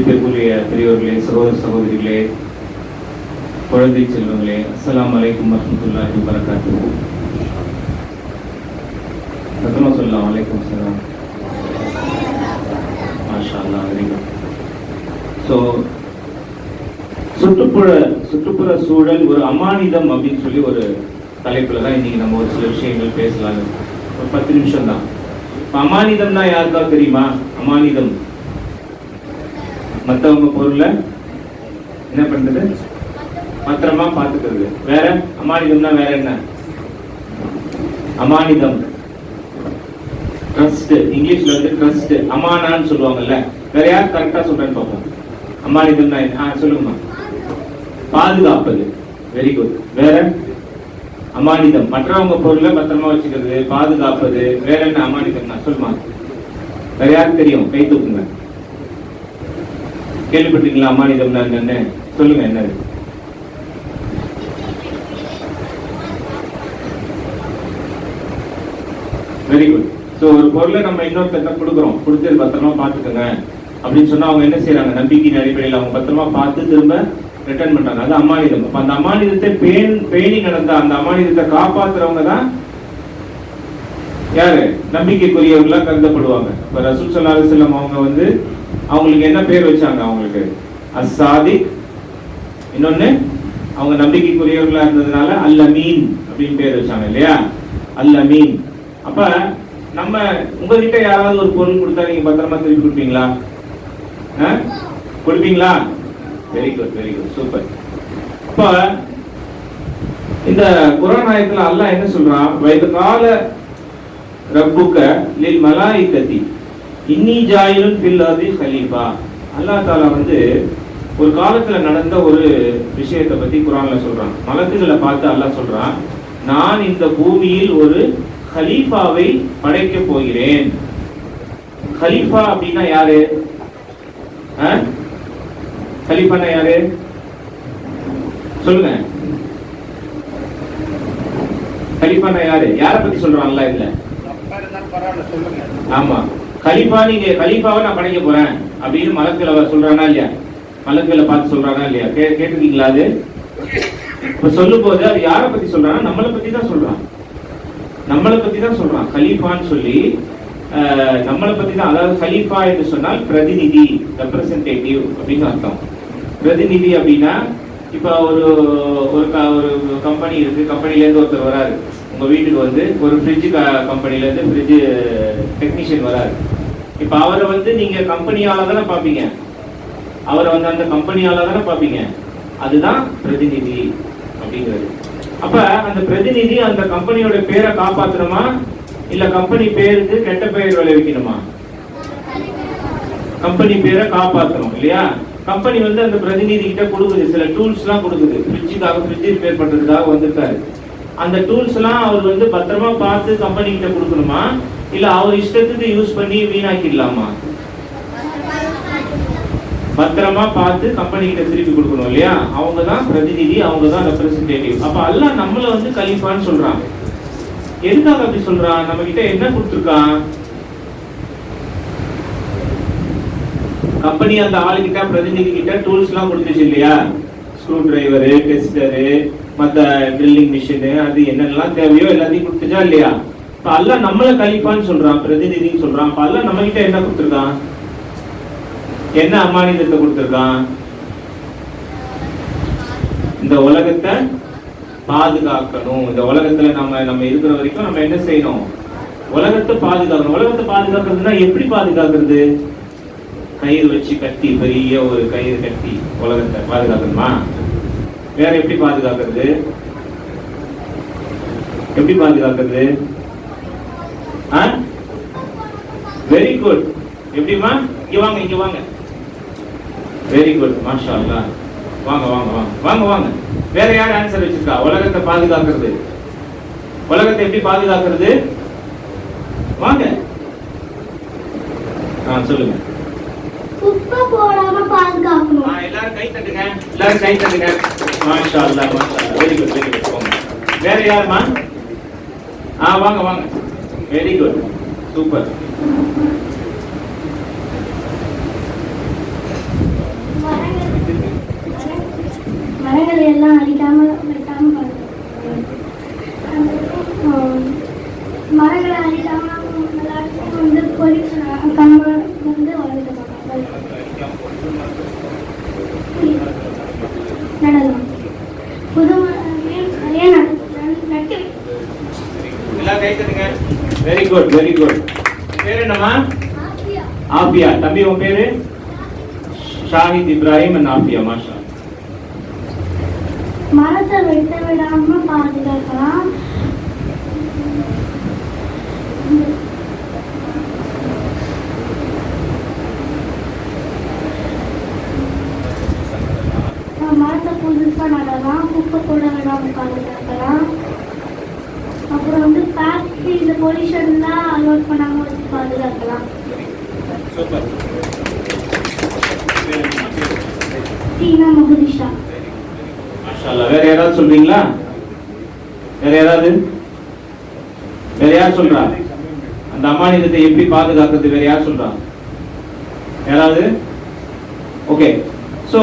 மதிப்பிற்குரிய பெரியவர்களே சகோதர சகோதரிகளே குழந்தை செல்வங்களே அஸ்லாம் அலைக்கும் வரமத்துல்லாஹி வரகாத்து சத்தமா சொல்லலாம் வலைக்கும் சலாம். மாஷா அல்லா வெரி குட் ஸோ சுற்றுப்புற சுற்றுப்புற சூழல் ஒரு அமானிதம் அப்படின்னு சொல்லி ஒரு தலைப்பில் தான் இன்னைக்கு நம்ம ஒரு சில விஷயங்கள் பேசலாம் ஒரு பத்து நிமிஷம் தான் அமானிதம்னா யாருக்கா தெரியுமா? அமானிதம். மற்றவங்க பொருளை என்ன பண்றது? பத்திரமா பார்த்துக்கிறது. வேற? அமானிதம்னா வேற என்ன? அமானிதம். ட்ரஸ்ட் இங்கிலீஷ்ல வந்து ட்ரஸ்ட் அமானான்னு சொல்லுவாங்கல்ல. வேற யார் கரெக்டா சொல்றேன்னு பார்ப்போம். அமானிதம்னா என்ன? ஆ சொல்லுங்கம்மா. பாதுகாப்பது. வெரி குட் வேற? அமானிதம். மற்றவங்க பொருளை பத்திரமா வச்சுக்கிறது பாதுகாப்பது. வேற என்ன அமானிதம்னா? சொல்லுமா. வேற யாருக்கு தெரியும்? கை தூக்குங்க. கேள்விப்பட்டீங்களா அமானிதம்னா என்னன்னு சொல்லுங்க என்னது வெரி குட் ஸோ ஒரு பொருளை நம்ம இன்னொருத்தர் கொடுக்குறோம். கொடுத்து பத்திரமா பார்த்துக்கோங்க. அப்படின்னு சொன்னா அவங்க என்ன செய்யறாங்க நம்பிக்கையின் அடிப்படையில் அவங்க பத்திரமா பார்த்து திரும்ப ரிட்டர்ன் பண்றாங்க. அது அமானிதம். அப்ப அந்த அமானிதத்தை பேண் பேணி நடந்த அந்த அமானிதத்தை காப்பாத்துறவங்க தான் யாரு? நம்பிக்கைக்குரியவர்களா கருதப்படுவாங்க. இப்ப ரசூல் ஸல்லல்லாஹு செல்லம் அவங்க வந்து அவங்களுக்கு என்ன பேர் வச்சாங்க அவங்களுக்கு? அசாதி இன்னொன்னு அவங்க நம்பிக்கைக்குரியவர்களா இருந்ததுனால அல் மீன் அப்படின்னு பேர் வச்சாங்க இல்லையா? அல் மீன் அப்ப நம்ம உங்ககிட்ட யாராவது ஒரு பொருள் கொடுத்தா நீங்க பத்திரமா திருப்பி கொடுப்பீங்களா? கொடுப்பீங்களா? Very good very good super அப்ப இந்த குரான் அல்லாஹ் என்ன சொல்றான்? வயது கால ரப்புக்க லில் மலாயிக்கத்தி. இன்னி ஜாயிலுன் ஃபில் அர்தி ஹலீஃபா அல்லாஹ் தாலா வந்து ஒரு காலத்துல நடந்த ஒரு விஷயத்தை பத்தி குரான்ல சொல்றான். மலக்குகளை பார்த்து அல்லாஹ் சொல்றான் நான் இந்த பூமியில் ஒரு ஹலீஃபாவை படைக்க போகிறேன். ஹலீஃபா அப்படின்னா யாரு? ஹலீஃபானா யாரு? சொல்லுங்க. ஹலீஃபானா யாரு? யார பத்தி சொல்றான்ல இதுல? ஆமா. கலிஃபா நீங்க கலிஃபாவை நான் படைக்க போறேன் அப்படின்னு மலக்களை சொல்றானா இல்லையா? மலக்களை பார்த்து சொல்றானா இல்லையா? கே கேட்டிருக்கீங்களா அது? இப்ப சொல்லும் போது அது யாரை பத்தி சொல்றான்னா நம்மளை பத்தி தான் சொல்றான். நம்மளை பத்தி தான் சொல்றான். கலீஃபான்னு சொல்லி நம்மளை பத்தி தான் அதாவது கலீஃபா என்று சொன்னால் பிரதிநிதி ரெப்ரசன்டேட்டிவ் அப்படின்னு அர்த்தம். பிரதிநிதி அப்படின்னா இப்ப ஒரு ஒரு க- ஒரு கம்பெனி இருக்கு கம்பெனில இருந்து ஒருத்தர் வராரு. உங்க வீட்டுக்கு வந்து ஒரு ஃப்ரிட்ஜு கம்பெனில இருந்து ஃப்ரிட்ஜு டெக்னீஷியன் வராரு. இப்ப அவரை வந்து நீங்க கம்பெனியால தானே பாப்பீங்க அவரை வந்து அந்த கம்பெனியால தானே பாப்பீங்க அதுதான் பிரதிநிதி அப்படிங்கிறது. அப்ப அந்த பிரதிநிதி அந்த கம்பெனியோட பேரை காப்பாத்தணுமா? இல்ல கம்பெனி பேருக்கு கெட்ட பெயர் விளைவிக்கணுமா? கம்பெனி பேரை காப்பாத்தணும் இல்லையா? கம்பெனி வந்து அந்த பிரதிநிதி கிட்ட கொடுக்குது. சில டூல்ஸ்லாம் கொடுக்குது. ஃப்ரிட்ஜுக்காக ஃப்ரிட்ஜ் ரிப்பேர் பண்ணுறதுக்காக வந்திருக்காரு. அந்த டூல்ஸ் எல்லாம் அவர் வந்து பத்திரமா பார்த்து கம்பெனி கிட்ட கொடுக்கணுமா? இல்ல அவர் இஷ்டத்துக்கு யூஸ் பண்ணி வீணாக்கிடலாமா? பத்திரமா பார்த்து கம்பெனி கிட்ட திருப்பி கொடுக்கணும் இல்லையா? அவங்க தான் பிரதிநிதி அவங்க தான் ரெப்ரசன்டேட்டிவ் அப்ப எல்லாம் நம்மள வந்து கலீஃபான்னு சொல்றான். எதுக்காக அப்படி சொல்றான்? நம்ம கிட்ட என்ன கொடுத்துருக்கான் கம்பெனி அந்த ஆளுகிட்ட பிரதிநிதி கிட்ட டூல்ஸ் எல்லாம் கொடுத்துச்சு இல்லையா? ஸ்க்ரூ டிரைவரு டெஸ்டரு மற்ற ட்ரில்லிங் மிஷினு அது என்னென்னலாம் தேவையோ எல்லாத்தையும் கொடுத்துச்சா இல்லையா? இப்போ அல்ல நம்மள கலிஃபான்னு சொல்கிறான் பிரதிநிதின்னு சொல்கிறான் இப்போ அல்ல நம்மகிட்ட என்ன கொடுத்துருக்கான்? என்ன அமானிதத்தை கொடுத்துருக்கான்? இந்த உலகத்தை பாதுகாக்கணும். இந்த உலகத்துல நம்ம நம்ம இருக்கிற வரைக்கும் நம்ம என்ன செய்யணும்? உலகத்தை பாதுகாக்கணும். உலகத்தை பாதுகாக்கிறதுனா எப்படி பாதுகாக்கிறது? கயிறு வச்சு கட்டி பெரிய ஒரு கயிறு கட்டி உலகத்தை பாதுகாக்கணுமா? வேற எப்படி பாதுகாக்கிறது எப்படி பாதுகாக்கிறது வெரி குட் எப்படிமா இங்க வாங்க இங்க வாங்க. வெரி குட் மாஷா வாங்க வாங்க வாங்க. வாங்க வாங்க. வேற யார் ஆன்சர் வச்சிருக்கா? உலகத்தை பாதுகாக்கிறது உலகத்தை எப்படி பாதுகாக்கிறது வாங்க. ஆ சொல்லுங்க. குப்பை போடாம பாதுகாக்கணும். எல்லாரும் கை தட்டுங்க. எல்லாரும் கை தட்டுங்க. மாஷா வெரி குட் ஆ வாங்க வாங்க. வெரி குட் சூப்பர் மரங்களை எல்லாம் அழிக்காம வெட்டாம மரங்களை அழிக்காம வந்து பொலியூஷன் நடலாம் புது நிறைய நட்டு வெரி குட் வெரி குட் பேர் என்னம்மா? ஆஃபியா. தம்பி உன் பேரு? ஷாஹித் இப்ராஹிம் அண்ட் ஆஃபியா மாஷா. மரத்தை வெட்ட விடாம பாதுகாக்கலாம் மரத்தை புதுசா நடலாம் குப்பை கூட விடாம பாதுகாக்கலாம் அப்புறம் வந்து ஃபேக்ட்ரி இந்த பொல்யூஷன்லாம் அலோட் பண்ணாம வச்சு பாதுகாக்கலாம் சூப்பர் டீனா மகுதிஷா மாஷா வேற யாராவது சொல்றீங்களா? வேற யாராவது? வேற யார் சொல்றா? அந்த அமானிதத்தை எப்படி பாதுகாக்கிறது வேற யார் சொல்றா? யாராவது? ஓகே ஸோ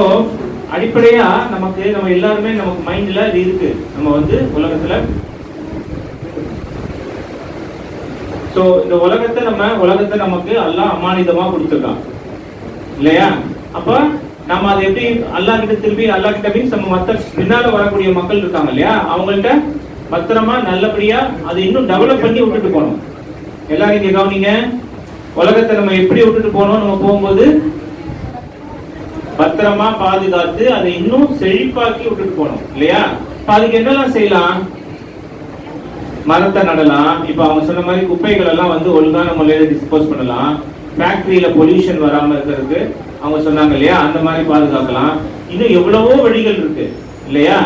அடிப்படையா நமக்கு நம்ம எல்லாருமே நமக்கு மைண்ட்ல இது இருக்கு. நம்ம வந்து உலகத்துல ஸோ இந்த உலகத்தை நம்ம உலகத்தை நமக்கு எல்லாம் அமானிதமா கொடுத்துருக்கான். இல்லையா? அப்போ நம்ம அதை எப்படி அல்லாஹ் கிட்ட திரும்பி அல்லாஹ் கிட்ட மீன்ஸ் நம்ம மத்த பின்னால வரக்கூடிய மக்கள் இருக்காங்க இல்லையா? அவங்கள்ட்ட பத்திரமா நல்லபடியா அதை இன்னும் டெவலப் பண்ணி விட்டுட்டு போகணும். எல்லாரும் இங்க கவனிங்க. உலகத்தை நம்ம எப்படி விட்டுட்டு போனோம் நம்ம போகும்போது பத்திரமா பாதுகாத்து அதை இன்னும் செழிப்பாக்கி விட்டுட்டு போகணும் இல்லையா? இப்ப அதுக்கு என்னெல்லாம் செய்யலாம்? மரத்தை நடலாம். இப்ப அவங்க சொன்ன மாதிரி குப்பைகள் எல்லாம் வந்து ஒழுங்கான முறையில டிஸ்போஸ் பண்ணலாம். ஃபேக்டரியில பொல்யூஷன் வராம இருக்கிறதுக்கு அவங்க சொன்னாங்க இல்லையா? அந்த மாதிரி பாதுகாக்கலாம். இன்னும் எவ்வளவோ வழிகள் இருக்கு. இல்லையா?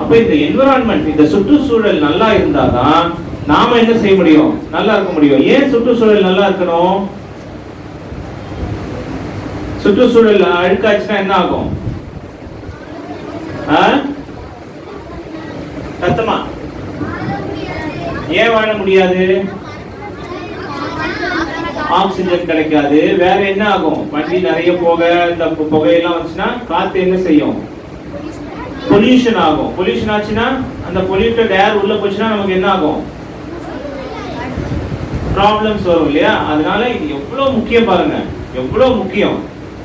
அப்ப இந்த என்விரான்மெண்ட் இந்த சுற்றுச்சூழல் நல்லா இருந்தாதான் நாம என்ன செய்ய முடியும்? நல்லா இருக்க முடியும். ஏன் சுற்றுச்சூழல் நல்லா இருக்கணும்? சுற்றுச்சூழல் அழுக்காச்சுன்னா என்ன ஆகும்? சத்தமா? ஏன் வாழ முடியாது? ஆக்சிஜன் கிடைக்காது. வேற என்ன ஆகும்? வண்டி நிறைய புகை இந்த புகையெல்லாம் வந்துச்சுன்னா காத்து என்ன செய்யும்? பொல்யூஷன் ஆகும். பொல்யூஷன் ஆச்சுன்னா அந்த பொல்யூட்டட் ஏர் உள்ள போச்சுன்னா நமக்கு என்ன ஆகும்? ப்ராப்ளம்ஸ் வரும் இல்லையா? அதனால இது எவ்வளவு முக்கியம் பாருங்க. எவ்வளவு முக்கியம்.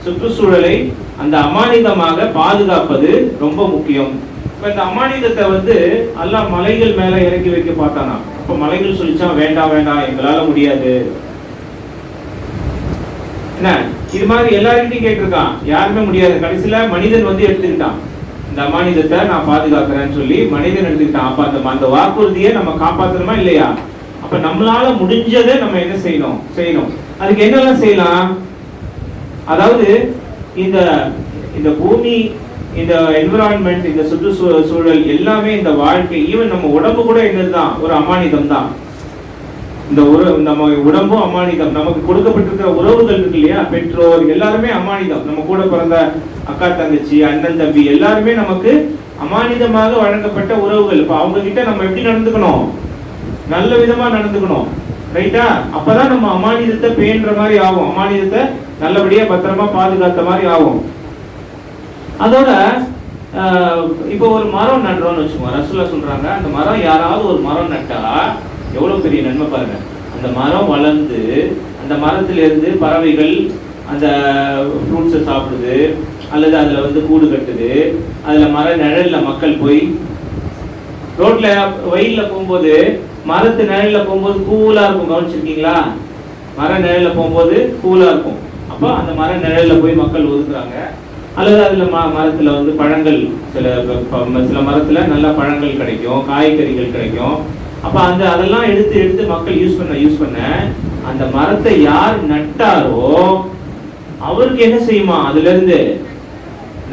சுற்றுச்சூழலை அந்த அமானிதமாக பாதுகாப்பது ரொம்ப முக்கியம். இப்ப இந்த அமானிதத்தை வந்து எல்லாம் மலைகள் மேல இறக்கி வைக்க பார்த்தானா அப்ப மலைகள் சொல்லிச்சா வேண்டாம் வேண்டாம் எங்களால முடியாது. என்ன இது மாதிரி எல்லாருக்கிட்டையும் கேட்டிருக்கான். யாருமே முடியாது. கடைசியில மனிதன் வந்து எடுத்துக்கிட்டான். இந்த அமானிதத்தை நான் பாதுகாக்கிறேன்னு சொல்லி மனிதன் எடுத்துக்கிட்டான். அப்ப அந்த அந்த வாக்குறுதியை நம்ம காப்பாத்தணுமா இல்லையா? அப்ப நம்மளால முடிஞ்சதை நம்ம என்ன செய்யணும்? செய்யணும். அதுக்கு என்னெல்லாம் செய்யலாம்? அதாவது இந்த இந்த பூமி இந்த என்விரான்மெண்ட் இந்த சுற்றுச்சூழல் சூழல் எல்லாமே இந்த வாழ்க்கை. ஈவன் நம்ம உடம்பு கூட என்னதுதான்? ஒரு அமானிதம் தான் இந்த உற நம்ம உடம்பும் அமானிதம் நமக்கு கொடுக்கப்பட்டிருக்கிற உறவுகள் இருக்கு இல்லையா? பெற்றோர் எல்லாருமே அமானிதம் நம்ம கூட பிறந்த அக்கா தங்கச்சி அண்ணன் தம்பி எல்லாருமே நமக்கு அமானிதமாக வழங்கப்பட்ட உறவுகள். இப்ப அவங்க கிட்ட நம்ம எப்படி நடந்துக்கணும்? நல்ல விதமா நடந்துக்கணும். ரைட்டா அப்பதான் நம்ம அமானிதத்தை பேன்ற மாதிரி ஆகும். அமானிதத்தை நல்லபடியா பத்திரமா பாதுகாத்த மாதிரி ஆகும். அதோட ஆஹ், இப்போ ஒரு மரம் நடுறோம்னு வச்சுக்கோங்க. ரசூலா சொல்றாங்க அந்த மரம் யாராவது ஒரு மரம் நட்டா எவ்வளவு பெரிய நன்மை பாருங்க. அந்த மரம் வளர்ந்து அந்த மரத்திலிருந்து பறவைகள் அந்த ஃப்ரூட்ஸை சாப்பிடுது அல்லது அதில் வந்து கூடு கட்டுது அதில் மர நிழலில் மக்கள் போய் ரோட்டில் வெயிலில் போகும்போது மரத்து நிழலில் போகும்போது கூலாக இருக்கும். கவனிச்சிருக்கீங்களா? மர நிழலில் போகும்போது கூலாக இருக்கும். அப்போ அந்த மர நிழலில் போய் மக்கள் ஒதுக்குறாங்க. அல்லது அதில் ம மரத்தில் வந்து பழங்கள் சில ப- சில மரத்தில் நல்ல பழங்கள் கிடைக்கும் காய்கறிகள் கிடைக்கும். அப்ப அந்த அதெல்லாம் எடுத்து எடுத்து மக்கள் யூஸ் பண்ண யூஸ் பண்ண அந்த மரத்தை யார் நட்டாரோ அவருக்கு என்ன செய்யுமா? அதுல இருந்து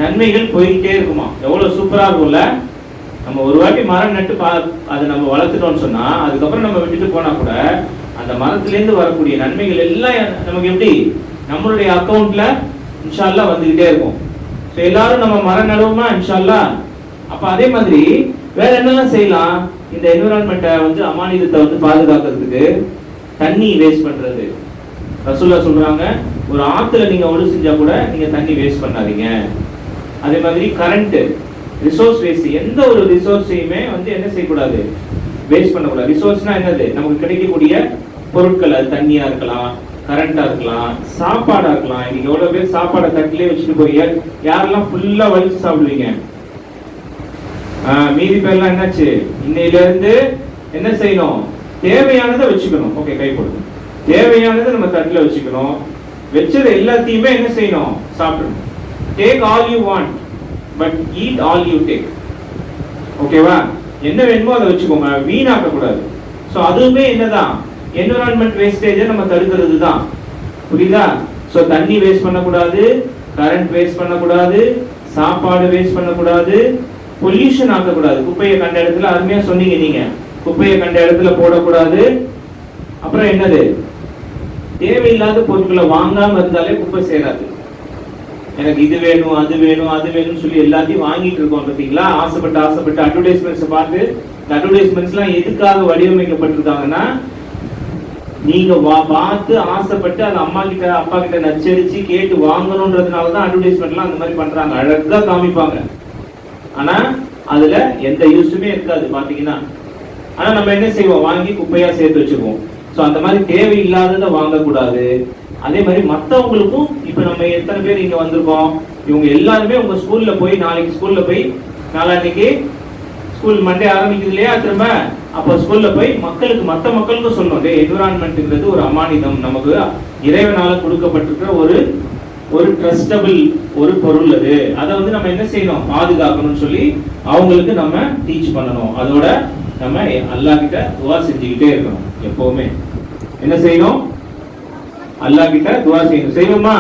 நன்மைகள் போயிட்டே இருக்குமா? எவ்வளவு சூப்பரா இருக்கும்ல? நம்ம ஒரு வாட்டி மரம் நட்டு பா அதை நம்ம வளர்த்துட்டோம்னு சொன்னா அதுக்கப்புறம் நம்ம விட்டுட்டு போனா கூட அந்த மரத்துலேருந்து வரக்கூடிய நன்மைகள் எல்லாம் நமக்கு எப்படி? நம்மளுடைய அக்கௌண்ட்டில் இன்ஷால்லா வந்துகிட்டே இருக்கும். ஸோ எல்லாரும் நம்ம மரம் நடுவோமா? இன்ஷால்லா அப்ப அதே மாதிரி வேற என்னெல்லாம் செய்யலாம்? இந்த என்விரான்மெண்ட்டை வந்து அமானிதத்தை வந்து பாதுகாக்கிறதுக்கு தண்ணி வேஸ்ட் பண்ணுறது ரசூல்லா சொல்கிறாங்க ஒரு ஆற்றுல நீங்கள் ஒழு செஞ்சால் கூட நீங்கள் தண்ணி வேஸ்ட் பண்ணாதீங்க. அதே மாதிரி கரண்ட்டு ரிசோர்ஸ் வேஸ்ட் எந்த ஒரு ரிசோர்ஸையுமே வந்து என்ன செய்யக்கூடாது? வேஸ்ட் பண்ணக்கூடாது. ரிசோர்ஸ்னா என்னது? நமக்கு கிடைக்கக்கூடிய பொருட்கள் அது தண்ணியாக இருக்கலாம் கரண்டா இருக்கலாம் சாப்பாடா இருக்கலாம். இன்னைக்கு எவ்வளவு பேர் சாப்பாடை தட்டிலே வச்சுட்டு போறீங்க யாரெல்லாம் ஃபுல்லா வலிச்சு சாப்பிடுவீங்க? மீதி பேர்லாம் என்னாச்சு? இன்னையில இருந்து என்ன செய்யணும்? தேவையானதை வச்சுக்கணும். ஓகே கை கொடுங்க. தேவையானதை நம்ம தட்டில் வச்சுக்கணும். வச்சது எல்லாத்தையுமே என்ன செய்யணும்? சாப்பிடணும். Take all you want but eat all you take ஓகேவா? என்ன வேணுமோ அதை வச்சுக்கோங்க. வீணாக்க கூடாது ஸோ அதுவுமே என்னதான்? என்விரான்மெண்ட் வேஸ்டேஜை நம்ம தடுக்கிறது தான் புரியுதா? ஸோ தண்ணி வேஸ்ட் பண்ணக்கூடாது கரண்ட் வேஸ்ட் பண்ணக்கூடாது சாப்பாடு வேஸ்ட் பண்ணக்கூடாது பொல்யூஷன் ஆக்கக்கூடாது. குப்பையை கண்ட இடத்துல அருமையா சொன்னீங்க நீங்க. குப்பையை கண்ட இடத்துல போடக்கூடாது. அப்புறம் என்னது? தேவையில்லாத பொருட்களை வாங்காம இருந்தாலே குப்பை சேராது. எனக்கு இது வேணும் அது வேணும் அது வேணும்னு சொல்லி எல்லாத்தையும் வாங்கிட்டு இருக்கோம் பார்த்தீங்களா? ஆசைப்பட்டு ஆசைப்பட்டு அட்வர்டைஸ்மெண்ட்ஸ் பார்த்து இந்த அட்வர்டைஸ்மெண்ட்ஸ்லாம் எதுக்காக வடிவமைக்கப்பட்டிருக்காங்கன்னா நீங்க வா- பார்த்து ஆசைப்பட்டு அது அம்மா கிட்ட அப்பா கிட்ட நச்சரிச்சு கேட்டு வாங்கணுன்றதுனால தான் அட்வர்டைஸ்மெண்ட்லாம் அந்த மாதிரி பண்றாங்க. அழகா காமிப்பாங்க. ஆனா அதுல எந்த யூஸுமே இருக்காது பாத்தீங்கன்னா. ஆனா நம்ம என்ன செய்வோம்? வாங்கி குப்பையா சேர்த்து வச்சுக்குவோம் ஸோ அந்த மாதிரி தேவையில்லாததை வாங்கக்கூடாது. அதே மாதிரி மற்றவங்களுக்கும் இப்போ நம்ம எத்தனை பேர் இங்கே வந்திருக்கோம்? இவங்க எல்லாருமே உங்க ஸ்கூல்ல போய் நாளைக்கு ஸ்கூல்ல போய் நாளான்னைக்கு ஸ்கூல் மண்டே ஆரம்பிக்குது இல்லையா திரும்ப? அப்போ ஸ்கூல்ல போய் மக்களுக்கு மற்ற மக்களுக்கும் சொல்லணும். என்விரான்மெண்ட்டுங்கிறது ஒரு அமானிதம். நமக்கு இறைவனால கொடுக்கப்பட்டிருக்கிற ஒரு ஒரு ட்ரஸ்டபிள் ஒரு பொருள் அது. அதை வந்து நம்ம என்ன செய்யணும்? பாதுகாக்கணும்னு சொல்லி அவங்களுக்கு நம்ம டீச் பண்ணணும். அதோட நம்ம அல்லாஹ் கிட்ட துவா செஞ்சுக்கிட்டே இருக்கணும் எப்பவுமே. என்ன செய்யணும்? அல்லாஹ் கிட்ட துவா செய்யணும். செய்வோமா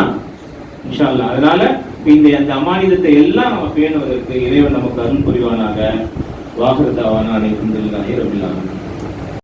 இன்ஷா அல்லாஹ் அதனால இந்த அந்த அமானிதத்தை எல்லாம் நம்ம பேணுவதற்கு இறைவன் நமக்கு அருள் புரிவானாக. வாகரதாவான அனைத்து ரபில்லாமல்